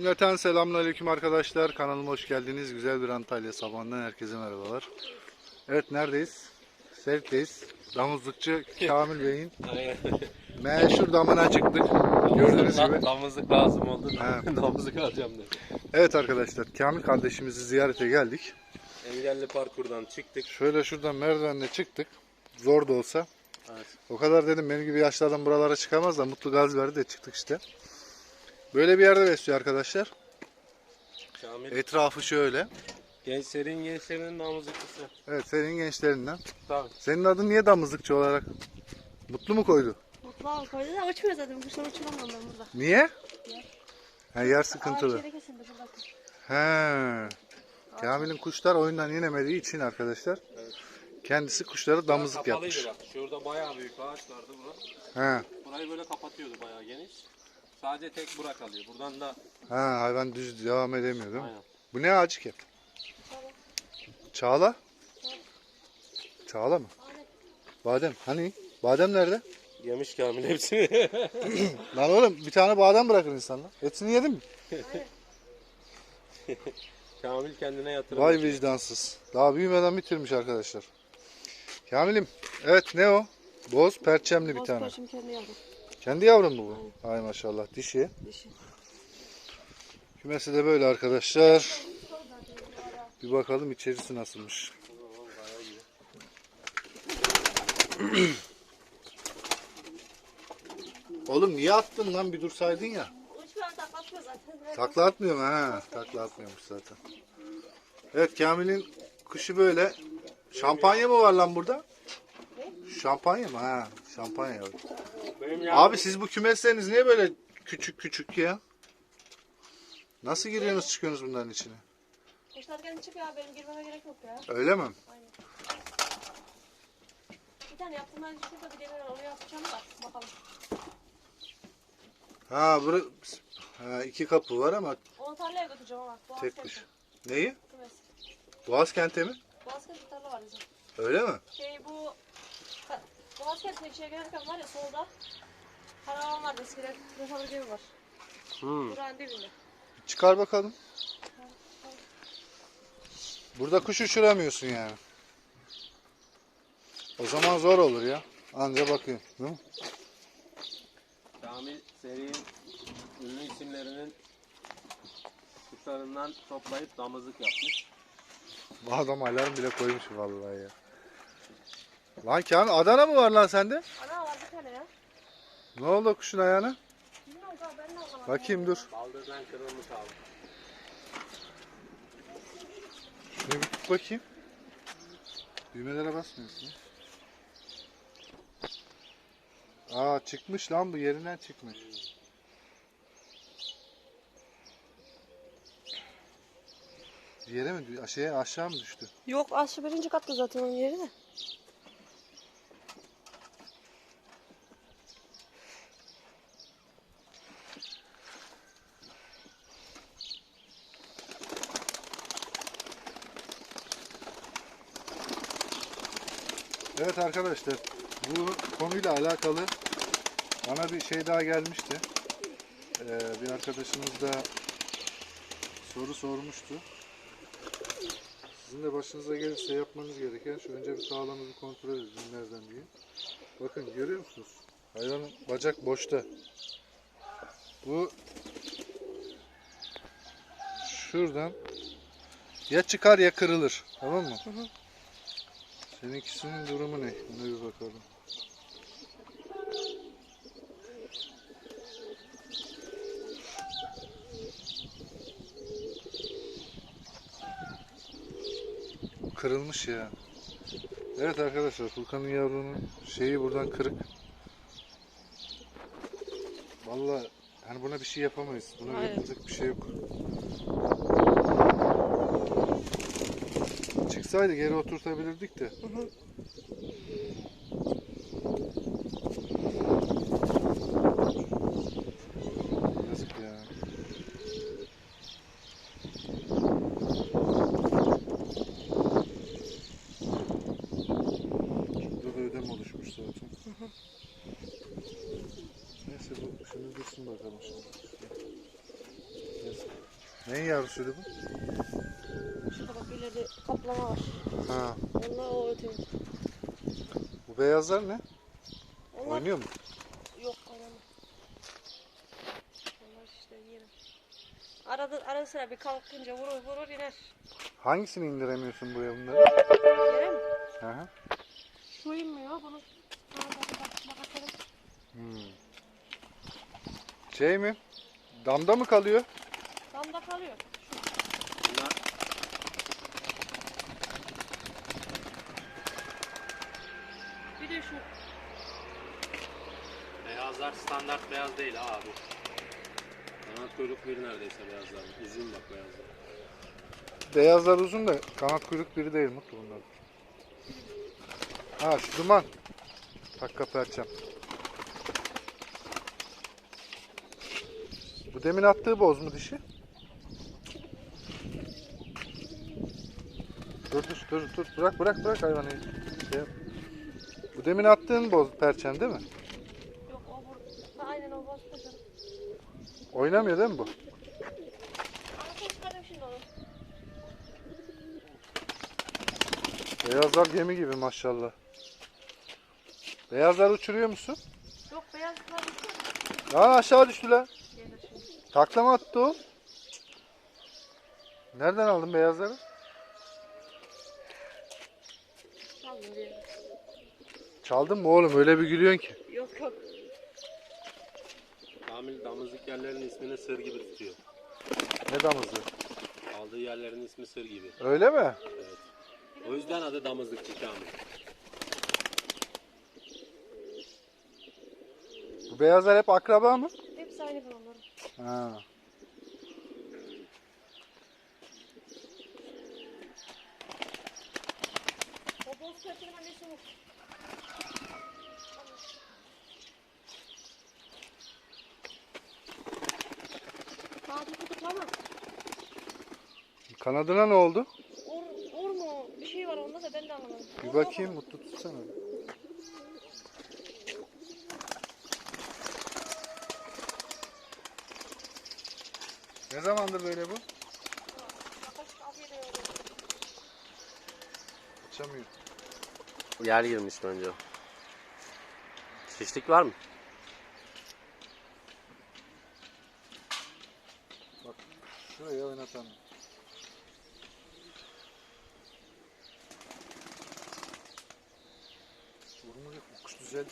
Cümleten selamünaleyküm arkadaşlar. Kanalıma hoş geldiniz. Güzel bir Antalya sabahından herkese merhabalar. Evet neredeyiz? Sevk'teyiz. Damızlıkçı Kamil Bey'in Aynen. meşhur damına çıktık. Gördüğünüz gibi. Damızlık lazım oldu. He. Damızlık alacağım dedi. Evet arkadaşlar Kamil kardeşimizi ziyarete geldik. Engelli parkurdan çıktık. Şöyle şuradan merdivenle çıktık. Zor da olsa. Evet. O kadar dedim benim gibi yaşlı adam buralara çıkamaz da mutlu gaz verdi de çıktık işte. Böyle bir yerde besliyor arkadaşlar. Kamil Etrafı şöyle. gençlerin gençlerinin damızlıklısı. Evet senin gençlerinden. Tabii. Senin adın niye damızlıkçı olarak? Mutlu mu koydu? Mutlu abi koydu da uçmuyor zaten. Kuşlar uçuramam ben burada. Niye? Yer. Ha, yer sıkıntılı. Ağaç yere kesildi burada. He. Kamil'in kuşlar oyundan inemediği için arkadaşlar. Kendisi kuşlara damızlık Kapalıydı yapmış. Bak. Şurada bayağı büyük ağaç vardı bura. He. Burayı böyle kapatıyordu bayağı geniş. Sadece tek bura kalıyor. Buradan da Ha, hayvan düz devam edemiyor değil mi? aynen. Bu ne ağacı ki? Çağla? Çağla mı? Badem. Hani? Badem nerede? Yemiş Kamil hepsini. Lan oğlum bir tane badem bırakır insanlar. Hepsini yedin mi? Kamil kendine yatırım. Vay vicdansız. Daha büyümeden bitirmiş arkadaşlar. Kamil'im. Evet ne o? Boz perçemli bir Boz tane. perçem kendi yavrum. Kendi yavrum mu bu? Ay maşallah. Dişi. Dişi. Kümesi de böyle arkadaşlar. Bir bakalım içerisi nasılmış. Oğlum niye attın lan bir dursaydın ya. Takla atmıyor mu? Ha, takla atmıyormuş zaten. Evet Kamil'in kuşu böyle. Şampanya mı var lan burada? Şampanya mı? Ha, şampanya. var. Benim. Abi siz bu kümesleriniz niye böyle küçük küçük ya? Nasıl giriyorsunuz çıkıyorsunuz bunların içine? Kuşlar kendi çıkıyor abi. Benim girmeme gerek yok ya. Öyle mi? Aynen. Bir tane yaptım ben şurada bir demir var. Onu yapacağım da bakalım. Ha, bura, ha iki kapı var ama Onu tarlaya götüreceğim ama. Boğaz tek kenti. kuş. Neyi? Kümes. Boğaz kente mi? Boğaz kenti tarla var bizim. Öyle mi? Şey bu... Kentine şey gelirken var ya solda. Karavan vardı eskiden. Refahlı gemi var. Hmm. Buranın dibinde. Çıkar bakalım. Burada kuş uçuramıyorsun yani. O zaman zor olur ya. Anca bakayım. Değil mi? Kamil serinin ünlü isimlerinin kuşlarından toplayıp damızlık yapmış. Bu adam alarm bile koymuş vallahi ya. Lan Kamil Adana mı var lan sende? Ana var bir tane ya. Ne oldu kuşun ayağına? Bilmiyorum abi ben de alamadım. Bakayım dur. Baldırdan kırılmış abi. Şunu bir tut bakayım. Düğmelere basmıyorsun. Aa çıkmış lan bu yerinden çıkmış. Bir yere mi? Şeye aşağı mı düştü? Yok aşağı birinci katta zaten onun yeri de. Evet arkadaşlar bu konuyla alakalı bana bir şey daha gelmişti. Ee, bir arkadaşımız da soru sormuştu. Sizin de başınıza gelirse yapmanız gereken şu önce bir sağlığınızı kontrol edin nereden diye. Bakın görüyor musunuz? Hayvanın bacak boşta. Bu şuradan ya çıkar ya kırılır. Tamam mı? Seninkisinin durumu ne? Buna bir bakalım. Kırılmış ya. Evet arkadaşlar Furkan'ın yavrunun şeyi buradan kırık. Vallahi hani buna bir şey yapamayız. Buna Aynen. yapacak bir şey yok. Çıksaydı geri oturtabilirdik de. Yazık ya. Şurada da ödem oluşmuş zaten. Neyse bu şunu dursun bakalım şimdi. Yazık. Neyin yavrusuydu bu? Şurada bak ileride kaplama var. Ha. Onlar o ötüyor. Bu beyazlar ne? Onlar Oynuyor mu? yok oynamıyor. Onlar işte yiyelim. Arada, arada sıra bir kalkınca vurur vurur iner. Hangisini indiremiyorsun buraya bunları? Yere mi? Hı hı. Şu inmiyor bunu. Hmm. Şey mi? Damda mı kalıyor? Damda kalıyor. Bunlar Bir de şu. beyazlar standart beyaz değil ha abi. Kanat kuyruk bir neredeyse beyazlar. Uzun bak beyazlar. Beyazlar uzun da kanat kuyruk biri değil mutlu bunlar. Ha şu duman. Takka perçem. Bu demin attığı boz mu dişi? Dur dur dur dur bırak bırak bırak hayvanı. Şey. Bu demin attığın boz perçem değil mi? Yok o vur. Ha, aynen o boz koşarım. Oynamıyor değil mi bu? Beyazlar gemi gibi maşallah. Beyazlar uçuruyor musun? Yok beyaz kaldı. Lan aşağı düştü lan. Gelir şimdi. Taklama attı o. Nereden aldın beyazları? Aldım diye. Çaldın mı oğlum öyle bir gülüyorsun ki. Kamil damızlık yerlerin ismini sır gibi tutuyor. Ne damızı? Aldığı yerlerin ismi sır gibi. Öyle mi? Evet. O yüzden adı damızlıkçı Kamil. Bu beyazlar hep akraba mı? Hepsi aynı bunların. Ha. O boz annesi bu. Kanadına ne oldu? Or, or mu? Bir şey var onda da ben de anlamadım. Bir bakayım mu? mutlu tutsana. Ne zamandır böyle bu? Açamıyor. Yer girmiş bence. Şişlik var mı? Bak şuraya oynatalım. Burnu yok. Kuş güzel.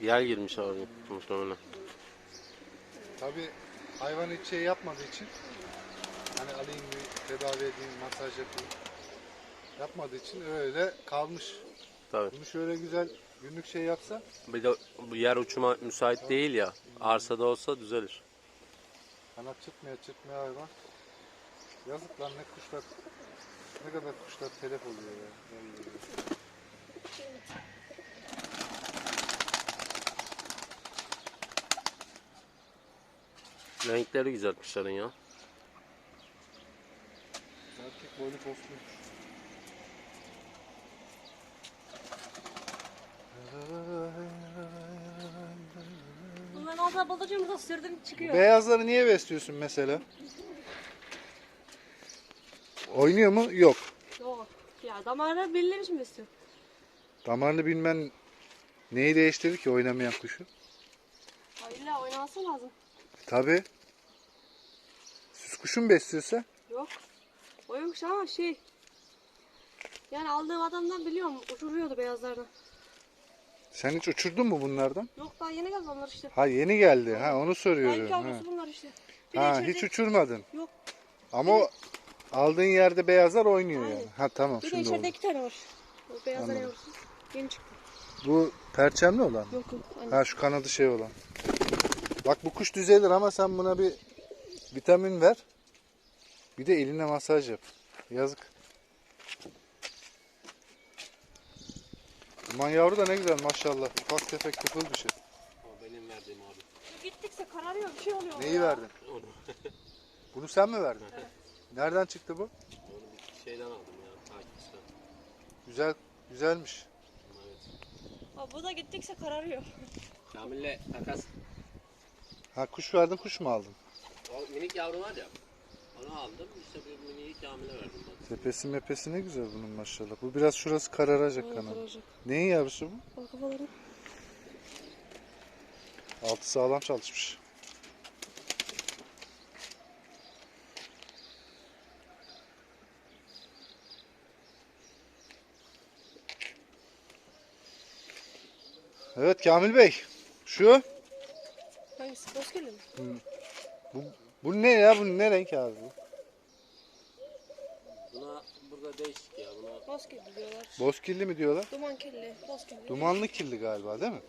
Yer girmiş abi muhtemelen. Tabi hayvan hiç şey yapmadığı için hani alayım bir tedavi edeyim, masaj yapayım yapmadığı için öyle kalmış. Tabii. Bunu şöyle güzel günlük şey yapsa Bir de bu yer uçuma müsait değil ya. Arsada olsa düzelir. kanat çıkmaya çıkmaya hayvan. Yazık lan ne kuşlar ne kadar kuşlar telef oluyor ya. Vallahi. Renkleri güzel kuşların ya. Erkek boylu postuymuş. Bunların altına baldırcığımıza sürdüm çıkıyor. Beyazları niye besliyorsun mesela? Oynuyor mu? Yok. Yok. Ya damarlar belirlemiş mi istiyor? Damarını bilmen neyi değiştirir ki oynamayan kuşu? Ha, illa oynaması lazım. Tabi. Süs kuşu mu besliyorsa? Yok. O yokmuş ama şey. Yani aldığım adamdan biliyorum uçuruyordu beyazlardan. Sen hiç uçurdun mu bunlardan? Yok daha yeni geldi onlar işte. Ha yeni geldi. Ha onu soruyorum. ilk Ha, bunlar işte. Bir de ha içeride- hiç uçurmadın. Yok. Ama o aldığın yerde beyazlar oynuyor yani. Ha tamam Bir de şimdi içeride oldu. iki tane var. O beyazlar yavrusu. Yeni çıktı. Bu perçemli olan. mı? Yok yok. Anne. Ha şu kanadı şey olan. Bak bu kuş düzelir ama sen buna bir vitamin ver. Bir de eline masaj yap. Yazık. Duman yavru da ne güzel maşallah. Ufak tefek tıfıl bir şey. O benim verdiğim abi. Gittikçe kararıyor bir şey oluyor. Neyi ya. verdin? Onu, Bunu sen mi verdin? Nereden çıktı bu? onu bir şeyden aldım ya. Takipçiden. Güzel, güzelmiş. Evet. Ha, bu da gittikçe kararıyor. Kamil'le takas. Ha kuş verdin, kuş mu aldın? O minik yavru var ya. Onu aldım. İşte bir miniyi Kamil'e verdim. Bak. Tepesi mepesi ne güzel bunun maşallah. Bu biraz şurası kararacak kanal. Neyin yavrusu bu? Bal kafaları. Altı sağlam çalışmış. Evet Kamil Bey. Şu Hangisi? Bozkirli mi? bu, bu ne ya? Bu ne renk abi bu? Buna burada değişik ya. Buna Bozkirli diyorlar. Bozkirli mi diyorlar? Duman kirli. Bozkirli. Dumanlı kirli galiba değil mi?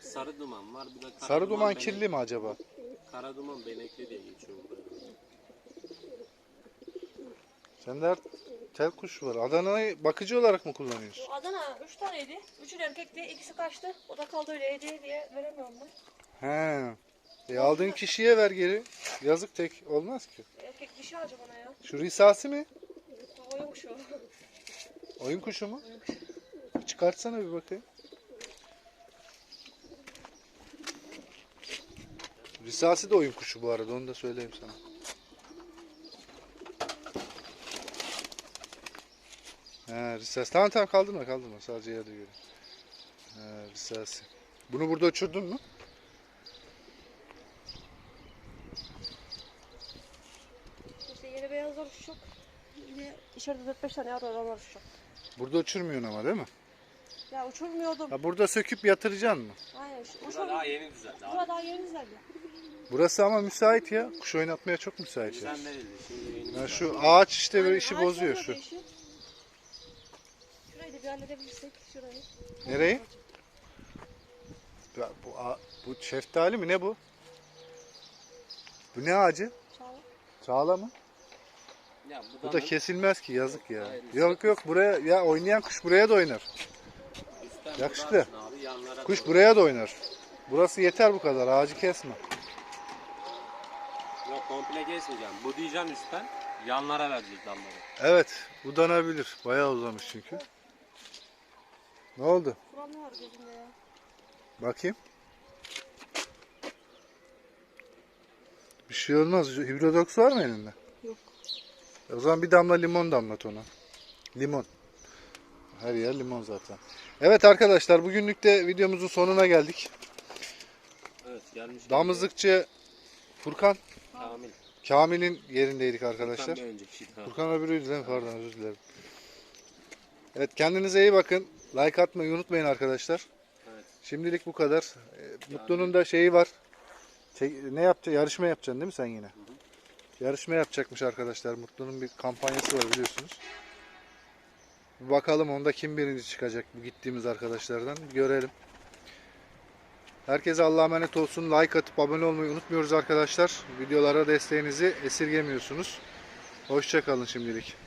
sarı duman var. Bir de kara Sarı duman benek- kirli mi acaba? Kara duman benekli diye geçiyor burada. Sende her tel kuş var. Adana'yı bakıcı olarak mı kullanıyorsun? Bu Adana 3 taneydi. Üçü de erkekti. ikisi kaçtı. O da kaldı öyle hediye diye veremiyorum ben. He. E aldığın kişiye ver geri. Yazık tek olmaz ki. Erkek dişi ağacı bana ya. Şu risasi mi? Oymuş o. Oyun kuşu mu? Çıkartsana bir bakayım. Risasi de oyun kuşu bu arada onu da söyleyeyim sana. He risasi. Tamam tamam kaldırma kaldırma sadece yerde göreyim. He risasi. Bunu burada uçurdun mu? Yeni beyazlar uçacak. Bir de içeride 4-5 tane yavru olanlar uçacak. Burada uçurmuyorsun ama değil mi? Ya uçurmuyordum. Ha burada söküp yatıracaksın mı? Aynen. Uçur. Burada daha yeni düzeldi abi. Burada daha yeni izlendi. Burası ama müsait ya. Kuş oynatmaya çok müsait ya. Sen verildi. Şimdi yeni Ya düzeldi. şu ağaç işte Aynen, işi bozuyor şu. değişiyor. Şurayı da bir halledebilirsek şurayı. Nereyi? Ya bu, a- bu şeftali mi ne bu? Bu ne ağacı? Çağla. Çağla mı? Ya Bu da kesilmez ki yazık ya. Hayır. Yok yok buraya ya oynayan kuş buraya da oynar. üstten Abi, yanlara Kuş doğru. buraya da oynar. Burası yeter bu kadar ağacı kesme. Yok komple kesmeyeceğim. Bu diyeceğim üstten. Yanlara verecek damları. Evet budanabilir. Bayağı uzamış çünkü. Ne oldu? Buram ne var gözümde ya? Bakayım. Bir şey olmaz. Hibrodox var mı elinde? O zaman bir damla limon damlat ona. Limon. Her yer limon zaten. Evet arkadaşlar bugünlük de videomuzun sonuna geldik. Evet gelmiş. Damızlıkçı Furkan Kamil. Kamil'in yerindeydik arkadaşlar. Furkan bir. Furkan öbürüydü değil mi? Pardon özür dilerim. Evet kendinize iyi bakın. Like atmayı unutmayın arkadaşlar. Evet. Şimdilik bu kadar. Ee, Mutlu'nun da şeyi var. Çek- ne yapacak? Yarışma yapacaksın değil mi sen yine? Yarışma yapacakmış arkadaşlar. Mutlu'nun bir kampanyası var biliyorsunuz. Bir bakalım onda kim birinci çıkacak bu gittiğimiz arkadaşlardan. Bir görelim. Herkese Allah'a emanet olsun. Like atıp abone olmayı unutmuyoruz arkadaşlar. Videolara desteğinizi esirgemiyorsunuz. Hoşçakalın şimdilik.